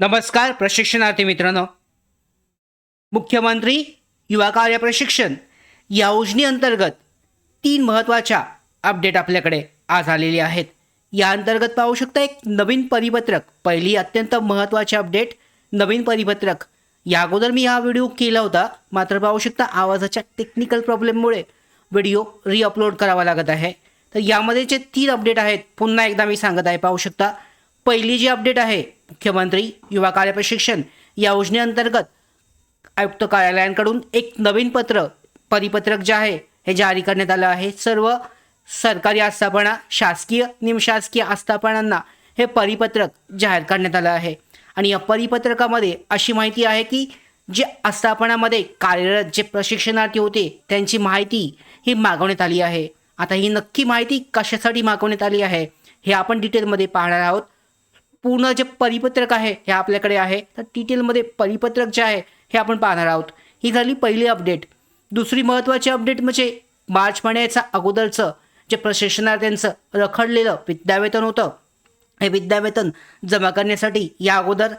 नमस्कार प्रशिक्षणार्थी मित्रांनो. मुख्यमंत्री युवा कार्य प्रशिक्षण या योजनेअंतर्गत तीन महत्त्वाच्या अपडेट आपल्याकडे आज आलेली आहेत. या अंतर्गत पाहू शकता एक नवीन परिपत्रक पहिली अत्यंत महत्त्वाची अपडेट नवीन परिपत्रक. या अगोदर मी हा व्हिडिओ केला होता मात्र पाहू शकता आवाजाच्या टेक्निकल प्रॉब्लेममुळे व्हिडिओ रिअपलोड करावा लागत आहे. तर यामध्ये जे तीन अपडेट आहेत पुन्हा एकदा मी सांगत आहे पाहू शकता. पहिली जी अपडेट आहे मुख्यमंत्री युवा कार्य प्रशिक्षण या योजनेअंतर्गत आयुक्त कार्यालयांकडून एक नवीन पत्र परिपत्रक जे आहे हे जारी करण्यात आलं आहे. सर्व सरकारी आस्थापना शासकीय निमशासकीय आस्थापनांना हे परिपत्रक जाहीर करण्यात आलं आहे. आणि या परिपत्रकामध्ये अशी माहिती आहे की जे आस्थापनामध्ये कार्यरत जे प्रशिक्षणार्थी होते त्यांची माहिती ही मागवण्यात आली आहे. आता ही नक्की माहिती कशासाठी मागवण्यात आली आहे हे आपण डिटेलमध्ये पाहणार आहोत. पूर्ण जे परिपत्रक आहे हे आपल्याकडे आहे. तर डिटेलमध्ये परिपत्रक जे आहे हे आपण पाहणार आहोत. ही झाली पहिली अपडेट दुसरी महत्त्वाची अपडेट म्हणजे मार्च महिन्याच्या अगोदरचं जे प्रशिक्षणार्थ्यांचं रखडलेलं विद्यावेतन होतं हे विद्यावेतन जमा करण्यासाठी या अगोदर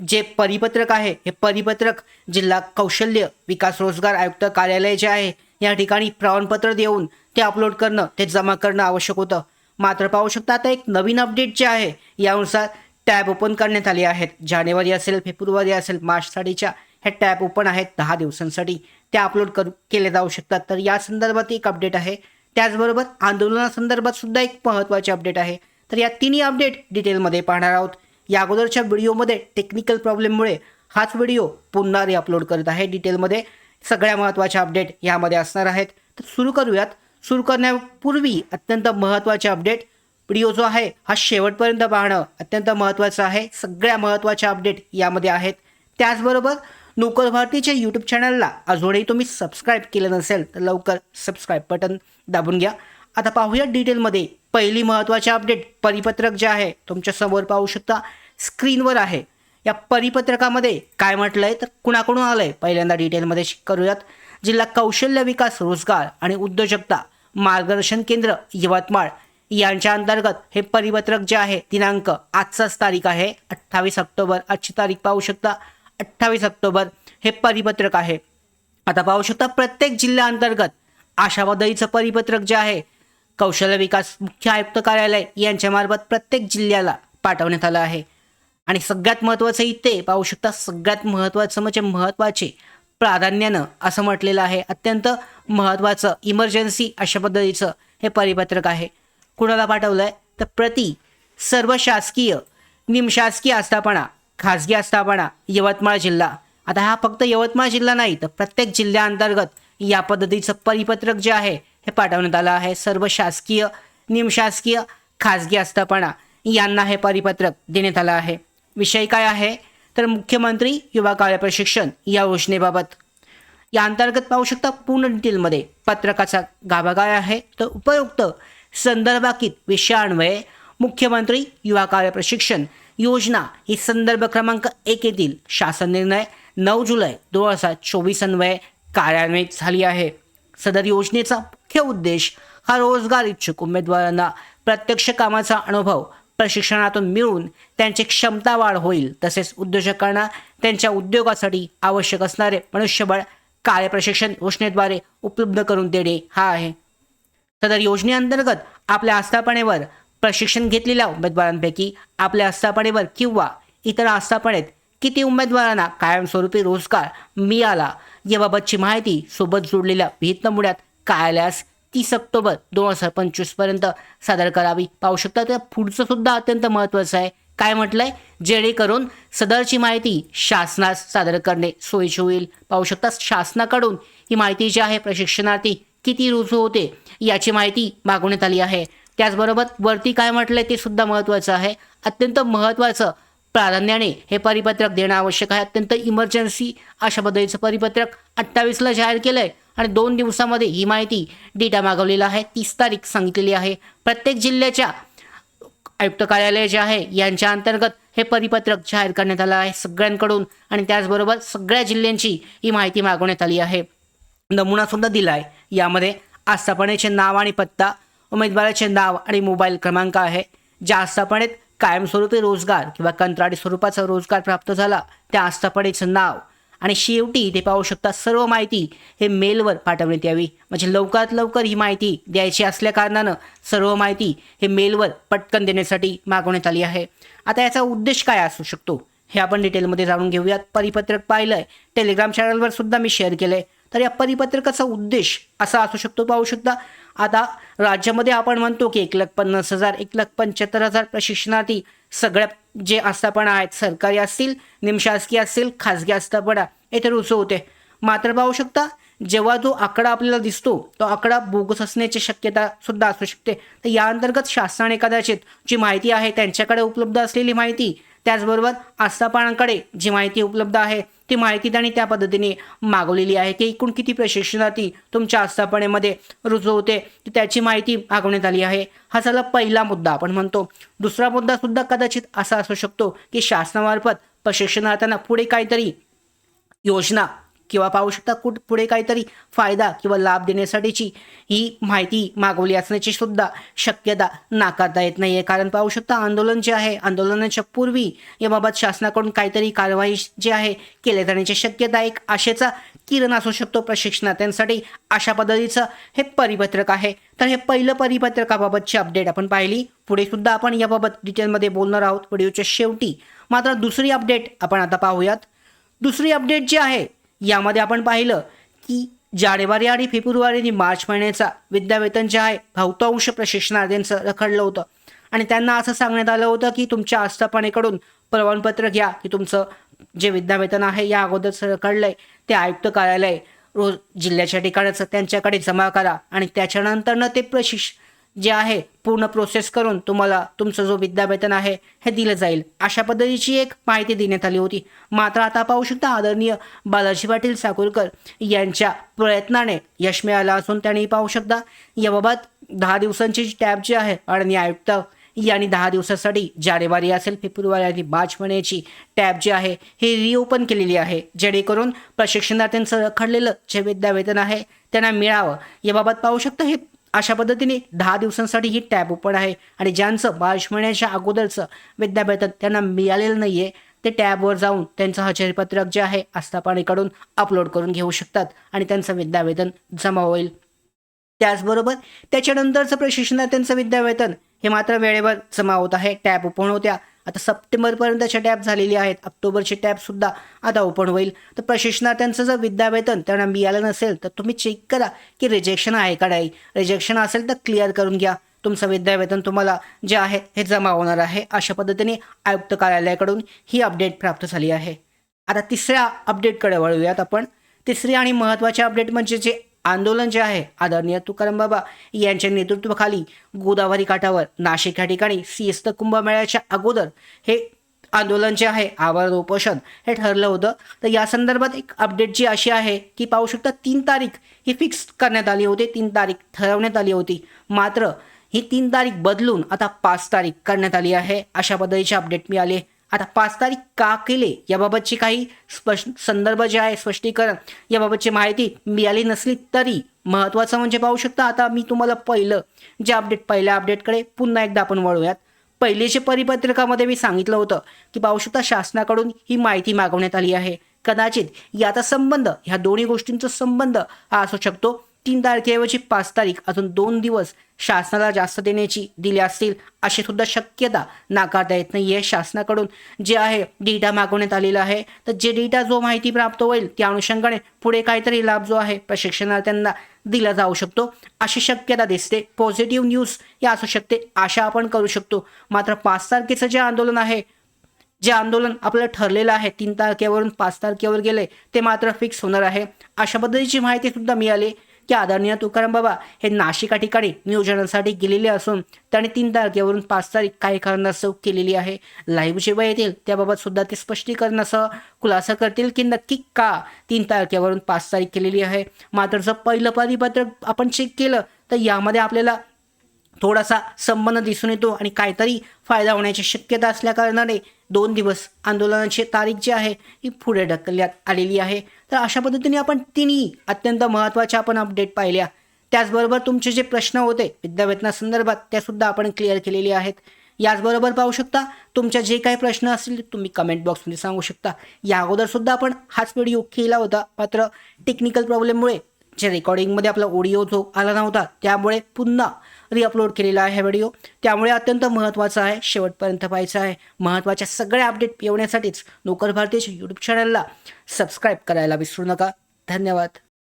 जे परिपत्रक आहे हे परिपत्रक जिल्हा कौशल्य विकास रोजगार आयुक्त कार्यालय जे आहे या ठिकाणी प्रमाणपत्र देऊन ते अपलोड करणं ते जमा करणं आवश्यक होतं. मात्र पाहू शकता आता एक नवीन अपडेट जे आहे यानुसार टॅब ओपन करण्यात आले आहेत. जानेवारी असेल फेब्रुवारी असेल मार्चसाठीच्या ह्या टॅब ओपन आहेत दहा दिवसांसाठी. त्या अपलोड करू केले जाऊ शकतात. तर या संदर्भात एक अपडेट आहे. त्याचबरोबर आंदोलनासंदर्भात सुद्धा एक महत्त्वाची अपडेट आहे. तर या तिन्ही अपडेट डिटेलमध्ये पाहणार आहोत. या अगोदरच्या व्हिडिओमध्ये टेक्निकल प्रॉब्लेममुळे हाच व्हिडिओ पुन्हा रिअपलोड करत आहे. डिटेलमध्ये सगळ्या महत्त्वाच्या अपडेट यामध्ये असणार आहेत. तर सुरू करूयात. सुरू करण्यापूर्वी अत्यंत महत्त्वाचे अपडेट व्हिडिओ जो आहे हा शेवटपर्यंत पाहणं अत्यंत महत्त्वाचं आहे. सगळ्या महत्त्वाच्या अपडेट यामध्ये आहेत. त्याचबरोबर नोकर भारतीच्या यूट्यूब चॅनलला अजूनही तुम्ही सबस्क्राईब केलं नसेल तर लवकर सबस्क्राईब बटन दाबून घ्या. आता पाहूया डिटेलमध्ये पहिली महत्त्वाची अपडेट परिपत्रक जे आहे तुमच्यासमोर पाहू शकता. स्क्रीनवर आहे. या परिपत्रकामध्ये काय म्हटलं आहे तर कुणाकडून आलं आहे पहिल्यांदा डिटेलमध्ये करूयात. जिल्हा कौशल्य विकास रोजगार आणि उद्योजकता. मार्गदर्शन केंद्र यवतमाळ. यांच्या अंतर्गत हे परिपत्रक जे आहे दिनांक आजचाच तारीख आहे. अठ्ठावीस ऑक्टोबर. आजची तारीख पाहू शकता. अठ्ठावीस ऑक्टोबर हे परिपत्रक आहे. आता पाहू शकता प्रत्येक जिल्ह्याअंतर्गत आशावादईचं परिपत्रक जे आहे कौशल्य विकास मुख्य आयुक्त कार्यालय यांच्यामार्फत प्रत्येक जिल्ह्याला पाठवण्यात आलं आहे. आणि सगळ्यात महत्त्वाचं इथे पाहू शकता सगळ्यात महत्त्वाचं म्हणजे महत्त्वाचे प्राधान्यानं असं म्हटलेलं आहे. अत्यंत महत्त्वाचं इमर्जन्सी अशा पद्धतीचं हे परिपत्रक आहे. कुणाला पाठवलं आहे तर प्रति सर्व शासकीय निमशासकीय आस्थापना खाजगी आस्थापना यवतमाळ जिल्हा. आता हा फक्त यवतमाळ जिल्हा नाही तर प्रत्येक जिल्ह्याअंतर्गत या पद्धतीचं परिपत्रक जे आहे हे पाठवण्यात आलं आहे. सर्व शासकीय निमशासकीय खाजगी आस्थापना यांना हे परिपत्रक देण्यात आलं आहे. विषय काय आहे? तर मुख्यमंत्री युवा कार्य प्रशिक्षण या योजनेबाबत. या अंतर्गत पाहू शकता पूर्ण डिटेलमध्ये पत्रकाचा गाभा काय आहे. तर उपयुक्त संदर्भाकीत विषयान्वये मुख्यमंत्री युवा कार्य प्रशिक्षण योजना ही संदर्भ क्रमांक एक येथील शासन निर्णय नऊ जुलै दोन हजार चोवीस अन्वये कार्यान्वित झाली आहे. सदर योजनेचा मुख्य उद्देश हा रोजगार इच्छुक उमेदवारांना प्रत्यक्ष कामाचा अनुभव प्रशिक्षणातून मिळून त्यांची क्षमता वाढ होईल. तसेच उद्योजकांना त्यांच्या उद्योगासाठी आवश्यक असणारे मनुष्यबळ कार्यप्रशिक्षण योजनेद्वारे उपलब्ध करून देणे हा आहे. सदर योजनेअंतर्गत आपल्या आस्थापनेवर प्रशिक्षण घेतलेल्या उमेदवारांपैकी आपल्या आस्थापनेवर किंवा इतर आस्थापनेत किती उमेदवारांना कायमस्वरूपी रोजगार मिळाला याबाबतची माहिती सोबत जोडलेल्या विहित नमुन्यात कार्यालयास तीस ऑक्टोबर दोन हजार पंचवीसपर्यंत सादर करावी. पाहू शकता तर पुढचं सुद्धा अत्यंत महत्त्वाचं आहे. काय म्हटलंय? जेणेकरून सदरची माहिती शासनास सादर करणे सोयीचे होईल. पाहू शकता शासनाकडून ही माहिती जी आहे प्रशिक्षणार्थी किती रुजू होते याची माहिती मागवण्यात आली आहे. त्याचबरोबर वरती काय म्हटलंय ते सुद्धा महत्त्वाचं आहे. अत्यंत महत्त्वाचं प्राधान्याने हे परिपत्रक देणं आवश्यक आहे. अत्यंत इमर्जन्सी अशा पद्धतीचं परिपत्रक अठ्ठावीसला जाहीर केलं आहे आणि दोन दिवसामध्ये ही माहिती डेटा मागवलेला आहे. तीस तारीख सांगितलेली आहे. प्रत्येक जिल्ह्याच्या आयुक्त कार्यालय जे आहे यांच्या अंतर्गत हे परिपत्रक जाहीर करण्यात आलं आहे सगळ्यांकडून. आणि त्याचबरोबर सगळ्या जिल्ह्यांची ही माहिती मागवण्यात आली आहे. नमुना सुद्धा दिला आहे यामध्ये आस्थापनेचे नाव आणि पत्ता उमेदवाराचे नाव आणि मोबाईल क्रमांक आहे. ज्या आस्थापनेत कायमस्वरूपी रोजगार किंवा कंत्राटी स्वरूपाचा रोजगार प्राप्त झाला त्या आस्थापनेचं नाव. आणि शेवटी ते पाहू शकता सर्व माहिती हे मेलवर पाठवण्यात यावी. म्हणजे लवकरात लवकर ही माहिती द्यायची असल्या कारणानं सर्व माहिती हे मेलवर पटकन देण्यासाठी मागवण्यात आली आहे. आता याचा उद्देश काय असू शकतो? हे आपण डिटेलमध्ये जाणून घेऊयात. परिपत्रक पाहिलंय. टेलिग्राम चॅनलवर सुद्धा मी शेअर केलंय. तर या परिपत्रकाचा उद्देश असा असू शकतो पाहू शकता. आता राज्यामध्ये आपण म्हणतो की एक लाख पन्नास हजार एक लाख पंच्याहत्तर हजार प्रशिक्षणार्थी सगळ्या जे आस्थापना आहेत सरकारी असतील निमशासकीय असतील खाजगी आस्थापना येथे रुजू होते. मात्र पाहू शकता जेव्हा जो आकडा आपल्याला दिसतो तो आकडा बोगस असण्याची शक्यता सुद्धा असू शकते. तर या अंतर्गत शासनाने कदाचित जी माहिती आहे त्यांच्याकडे उपलब्ध असलेली माहिती त्याचबरोबर आस्थापनांकडे जी माहिती उपलब्ध आहे ती माहिती त्यांनी त्या पद्धतीने मागवलेली आहे की एकूण किती प्रशिक्षणार्थी तुमच्या आस्थापनेमध्ये रुजू होते त्याची माहिती मागवण्यात आली आहे. हा झाला पहिला मुद्दा. आपण म्हणतो दुसरा मुद्दा सुद्धा कदाचित असा असू शकतो की शासनामार्फत प्रशिक्षणार्थ्यांना पुढे काहीतरी योजना किंवा पाहू शकता कुठ पुढे काहीतरी फायदा किंवा लाभ देण्यासाठीची ही माहिती मागवली असण्याची सुद्धा शक्यता नाकारता येत नाही आहे कारण पाहू शकता आंदोलन जे आहे आंदोलनाच्या पूर्वी याबाबत शासनाकडून काहीतरी कारवाई जी आहे केल्या जाण्याची शक्यता एक आशेचा किरण असू शकतो प्रशिक्षणार्थ्यांसाठी. अशा पद्धतीचं हे परिपत्रक आहे. तर हे पहिलं परिपत्रकाबाबतची अपडेट आपण पाहिली. पुढे सुद्धा आपण याबाबत डिटेलमध्ये बोलणार आहोत. व्हिडिओच्या शेवटी मात्र दुसरी अपडेट आपण आता पाहूयात. दुसरी अपडेट जी आहे यामध्ये आपण पाहिलं की जानेवारी आणि फेब्रुवारी आणि मार्च महिन्याचा विद्यावेतन जे आहे बहुतांश प्रशिक्षणार्थींचं रखडलं होतं. आणि त्यांना असं सांगण्यात आलं होतं की तुमच्या आस्थापनेकडून प्रमाणपत्र घ्या की तुमचं जे विद्यावेतन आहे या अगोदरचं रखडलं आहे ते आयुक्त कार्यालय रोज जिल्ह्याच्या ठिकाणाचं त्यांच्याकडे जमा करा आणि त्याच्यानंतरनं ते प्रशिक्ष जे आहे पूर्ण प्रोसेस करून तुम्हाला तुमचं जो विद्यावेतन आहे हे दिलं जाईल. अशा पद्धतीची एक माहिती देण्यात आली होती. मात्र आता पाहू शकता आदरणीय बालाजी पाटील साकुरकर यांच्या प्रयत्नाने यश मिळालं असून त्यांनी पाहू शकता याबाबत दहा दिवसांची जी टॅब जी आहे आणि आयुक्त यांनी दहा दिवसासाठी जानेवारी असेल फेब्रुवारी आणि मार्च महिन्याची टॅब जी आहे हे रिओपन केलेली आहे. जेणेकरून प्रशिक्षणार्थ्यांचं रखडलेलं जे विद्यावेतन आहे त्यांना मिळावं. याबाबत पाहू शकता हे अशा पद्धतीने दहा दिवसांसाठी ही टॅब ओपन आहे. आणि ज्यांचं मार्च महिन्याच्या अगोदरचं विद्यावेतन त्यांना मिळालेलं नाही आहे ते टॅबवर जाऊन त्यांचं हजेरीपत्रक जे आहे आस्थापनेकडून अपलोड करून घेऊ शकतात आणि त्यांचं विद्यावेतन जमा होईल. त्याचबरोबर त्याच्यानंतरचं प्रशिक्षणार्थ्यांचं विद्यावेतन हे मात्र वेळेवर जमा होत आहे टॅब ओपन होत्या. आता सप्टेंबरपर्यंतच्या टॅप झालेली आहेत. ऑक्टोबरची टॅबसुद्धा आता ओपन होईल. तर प्रशिक्षणार्थ्यांचं जर विद्यावेतन त्यांना मिळालं नसेल तर तुम्ही चेक करा की रिजेक्शन आहे का नाही. रिजेक्शन असेल तर क्लिअर करून घ्या. तुमचं विद्यावेतन तुम्हाला जे आहे हे जमा होणार आहे. अशा पद्धतीने आयुक्त कार्यालयाकडून ही अपडेट प्राप्त झाली आहे. आता तिसऱ्या अपडेटकडे वळूयात आपण. तिसरी आणि महत्त्वाची अपडेट म्हणजे जे आंदोलन जे आहे आदरणीय तुकाराम बाबा यांच्या नेतृत्वाखाली गोदावरी काठावर नाशिक या ठिकाणी सिंहस्थ कुंभमेळ्याच्या अगोदर हे आंदोलन जे आहे आवार उपोषण हे ठरलं होतं. तर या संदर्भात एक अपडेट जी अशी आहे की पाहू शकता तीन तारीख ही फिक्स करण्यात आली होती तीन तारीख ठरवण्यात आली होती. मात्र ही तीन तारीख बदलून आता पाच तारीख करण्यात आली आहे. अशा पद्धतीचे अपडेट मिळाले. आता पाच तारीख का केले? याबाबतची काही स्पष्ट संदर्भ जे आहे स्पष्टीकरण याबाबतची माहिती मिळाली नसली तरी महत्त्वाचं म्हणजे पाहू शकता. आता मी तुम्हाला पहिलं जे अपडेट पहिल्या अपडेटकडे पुन्हा एकदा आपण वळूयात. पहिलेच्या परिपत्रकामध्ये मी सांगितलं होतं की पाहू शकता शासनाकडून ही माहिती मागवण्यात आली आहे. कदाचित याचा संबंध ह्या दोन्ही गोष्टींचा संबंध हा असू शकतो. तीन तारखेऐवजी पाच तारीख अजून दोन दिवस शासनाला जास्त देण्याची दिली असतील अशी सुद्धा शक्यता नाकारता येत नाही आहे शासनाकडून. जे आहे डेटा मागवण्यात आलेला आहे. तर जे डेटा जो माहिती प्राप्त होईल त्या अनुषंगाने पुढे काहीतरी लाभ जो आहे प्रशिक्षणार्थ्यांना दिला जाऊ शकतो. अशी शक्यता दिसते. पॉझिटिव्ह न्यूज या असू शकते. आशा आपण करू शकतो. मात्र पाच तारखेचं जे आंदोलन आहे जे आंदोलन आपलं ठरलेलं आहे तीन तारखेवरून पाच तारखेवर गेले ते मात्र फिक्स होणार आहे. अशा पद्धतीची माहिती सुद्धा मिळाली. की आदरणीय तुकाराम बाबा हे नाशिका ठिकाणी नियोजनासाठी गेलेले असून त्यांनी तीन तारखेवरून पाच तारीख काही कारणास्तव केलेली आहे. लाईव्ह जेव्हा येतील त्याबाबत सुद्धा ते स्पष्टीकरणासह खुलासा करतील की नक्की का तीन तारखेवरून पाच तारीख केलेली आहे. मात्र जर पहिलं परिपत्रक आपण चेक केलं तर यामध्ये आपल्याला थोडासा संबंध दिसून येतो आणि काहीतरी फायदा होण्याची शक्यता असल्या कारणाने दोन दिवस आंदोलनाची तारीख जी आहे ही पुढे ढकलण्यात आलेली आहे. तर अशा पद्धतीने आपण तिन्ही अत्यंत महत्त्वाच्या आपण अपडेट पाहिल्या. त्याचबरोबर तुमचे जे प्रश्न होते विद्यावेतनासंदर्भात त्यासुद्धा आपण क्लिअर केलेले आहेत. याचबरोबर पाहू शकता तुमच्या जे काही प्रश्न असतील तुम्ही कमेंट बॉक्समध्ये सांगू शकता. या अगोदरसुद्धा आपण हाच व्हिडिओ केला होता. मात्र टेक्निकल प्रॉब्लेममुळे जे रेकॉर्डिंगमध्ये आपला ऑडिओ जो आला नव्हता त्यामुळे पुन्हा रिअपलोड केलेला आहे हा व्हिडिओ त्यामुळे अत्यंत महत्त्वाचा आहे शेवटपर्यंत पाहायचा आहे. महत्त्वाच्या सगळ्या अपडेट येण्यासाठीच नोकर भारतीच्या यूट्यूब चॅनलला सबस्क्राईब करायला विसरू नका. धन्यवाद.